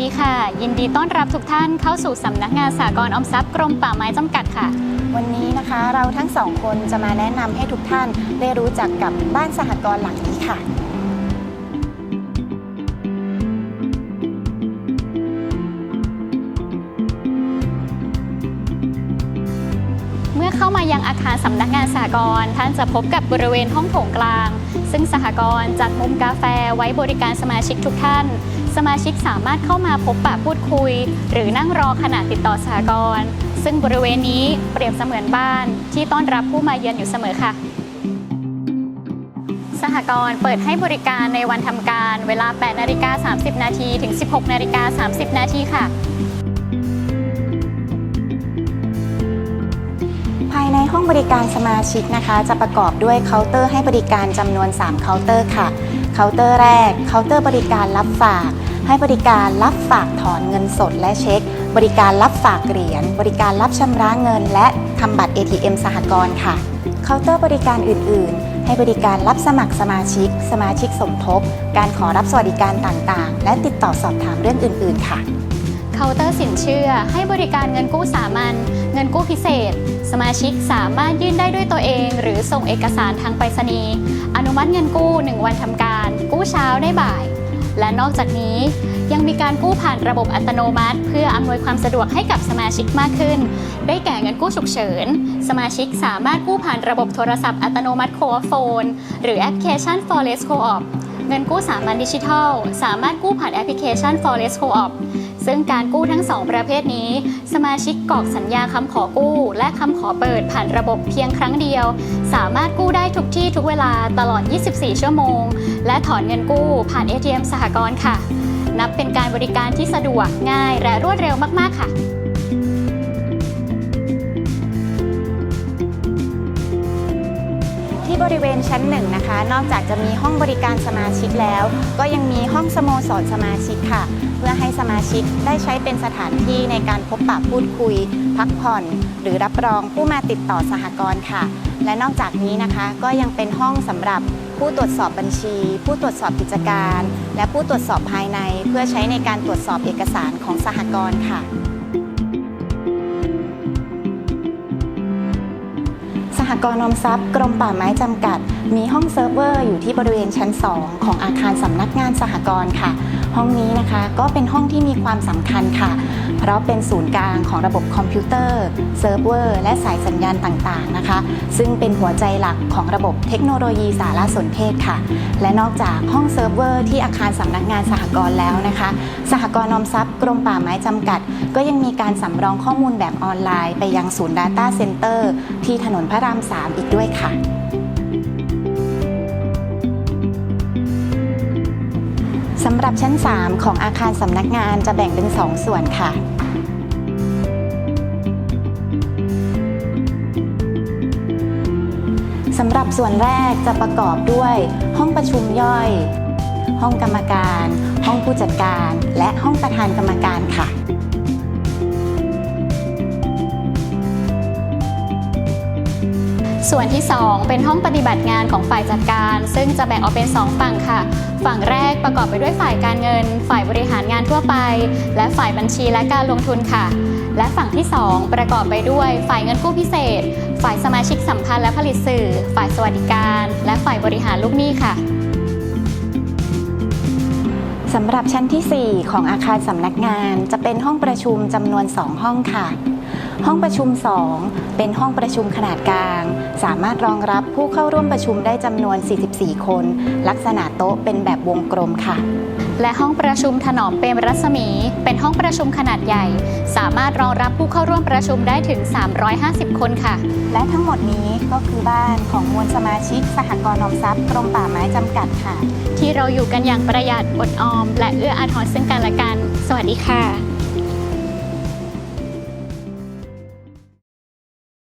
ดีค่ะ ยินดีต้อนรับทุกท่านเข้าสู่สำนักงานสากลออมทรัพย์กรมป่าไม้จำกัดค่ะ วันนี้นะคะเราทั้งสองคนจะมาแนะนำให้ทุกท่านได้รู้จักกับบ้านสหกรณ์หลังนี้ค่ะ เข้ามายังอาคารสำนักงานสหกรณ์ท่านจะพบกับบริเวณห้องโถงกลาง ซึ่งสหกรณ์จัดมุมกาแฟไว้บริการสมาชิกทุกท่าน สมาชิกสามารถเข้ามาพบปะพูดคุย หรือนั่งรอขณะติดต่อสหกรณ์ซึ่งบริเวณนี้เปรียบเสมือนบ้านที่ต้อนรับผู้มาเยือนอยู่เสมอค่ะ สหกรณ์เปิดให้บริการในวันทำการเวลา 8นาฬิกา30 นาทีถึง 16นาฬิกา30 นาทีค่ะ ในห้องบริการสมาชิกนะคะ จะประกอบด้วยเคาน์เตอร์ให้บริการจำนวน 3 เคาน์เตอร์ค่ะ เคาน์เตอร์แรก เคาน์เตอร์บริการรับฝาก ให้บริการรับฝากถอนเงินสดและเช็ค บริการรับฝากเหรียญ บริการรับชำระเงิน และทำบัตร ATM สหกรณ์ค่ะ เคาน์เตอร์บริการอื่น ๆ ให้บริการรับสมัครสมาชิก สมาชิกสมทบ การขอรับสวัสดิการต่าง ๆ และติดต่อสอบถามเรื่องอื่น ๆ ค่ะ เคาน์เตอร์สินเชื่อ ให้บริการเงินกู้สามัญเงินกู้พิเศษ สมาชิกสามารถยื่นได้ด้วยตัวเอง หรือส่งเอกสารทางไปรษณีย์อนุมัติเงินกู้ 1 วันทำการ กู้เช้าได้บ่าย และนอกจากนี้ยังมีการกู้ผ่านระบบอัตโนมัติ เพื่ออำนวยความสะดวกให้กับสมาชิกมากขึ้น ได้แก่เงินกู้ฉุกเฉิน สมาชิกสามารถกู้ผ่านระบบโทรศัพท์อัตโนมัติโคโฟนหรือแอปพลิเคชัน Forest Co-op เงินกู้สามัญดิจิทัล สามารถกู้ผ่านแอปพลิเคชัน Forest Co-op ซึ่งการกู้ทั้ง 2 ประเภทนี้ สมาชิกกรอกสัญญาคำขอกู้ และคำขอเปิดผ่านระบบเพียงครั้งเดียว สามารถกู้ได้ทุกที่ทุกเวลาตลอด 24 ชั่วโมง และถอนเงินกู้ผ่าน ATM สหกรณ์ค่ะ นับเป็นการบริการที่สะดวกง่ายและรวดเร็วมาก ๆ ค่ะ ริเวณชั้นหนึ่งนะคะ นอกจากจะมีห้องบริการสมาชิกแล้ว ก็ยังมีห้องสโมสรสมาชิกค่ะ เพื่อให้สมาชิกได้ใช้เป็นสถานที่ในการพบปะพูดคุย พักผ่อน หรือรับรองผู้มาติดต่อสหกรณ์ค่ะ และนอกจากนี้นะคะก็ยังเป็นห้องสำหรับผู้ตรวจสอบบัญชี ผู้ตรวจสอบกิจการ และผู้ตรวจสอบภายใน เพื่อใช้ในการตรวจสอบเอกสารของสหกรณ์ค่ะ หกรณ์ออมทรัพย์กรมป่าไม้จำกัด มีห้องเซิร์ฟเวอร์อยู่ที่บริเวณชั้น 2 ของอาคารสำนักงานสหกรณ์ค่ะ ห้องนี้นะคะก็เป็นห้องที่มีความสำคัญค่ะ เพราะเป็นศูนย์กลางของระบบคอมพิวเตอร์เซิร์ฟเวอร์ และสายสัญญาณต่างๆนะคะ ซึ่งเป็นหัวใจหลักของระบบเทคโนโลยีสารสนเทศค่ะ และนอกจากห้องเซิร์ฟเวอร์ที่อาคารสำนักงานสหกรณ์แล้วนะคะ สหกรณ์ออมทรัพย์กรมป่าไม้จำกัด ก็ยังมีการสำรองข้อมูลแบบออนไลน์ ไปยังศูนย์ Data Center ที่ถนนพระราม 3 อีกด้วยค่ะ สำหรับชั้น 3 ของอาคารสำนักงานจะแบ่งเป็น 2 ส่วนค่ะ สำหรับส่วนแรกจะประกอบด้วย ห้องประชุมย่อย ห้องกรรมการ ห้องผู้จัดการ และห้องประธานกรรมการค่ะ ส่วนที่ 2 เป็นห้องปฏิบัติงานของฝ่ายจัดการ ซึ่งจะแบ่งออกเป็น 2 ฝั่งค่ะ ฝั่งแรกประกอบไปด้วยฝ่ายการเงิน ฝ่ายบริหารงานทั่วไป และฝ่ายบัญชีและการลงทุนค่ะ และฝั่งที่ 2 ประกอบไปด้วยฝ่ายเงินกู้พิเศษ ฝ่ายสมาชิกสัมพันธ์และผลิตสื่อ ฝ่ายสวัสดิการ และฝ่ายบริหารลูกหนี้ค่ะสำหรับชั้นทีสี่4 ของอาคารสำนักงาน จะเป็นห้องประชุมจำนวน 2 ห้องค่ะ ห้องประชุม 2 เป็นห้องประชุมขนาดกลาง สามารถรองรับผู้เข้าร่วมประชุมได้จำนวน 44 คน ลักษณะโต๊ะเป็นแบบวงกลมค่ะและห้องประชุมถนอมเปรมรัศมี เป็นห้องประชุมขนาดใหญ่ สามารถรองรับผู้เข้าร่วมประชุมได้ถึง 350 คนค่ะ และทั้งหมดนี้ก็คือบ้านของมวลสมาชิก สหกรณ์ออมทรัพย์กรมป่าไม้จำกัดค่ะ ที่เราอยู่กันอย่างประหยัดอดออม และเอื้ออาทรซึ่งกันและกัน สวัสดีค่ะ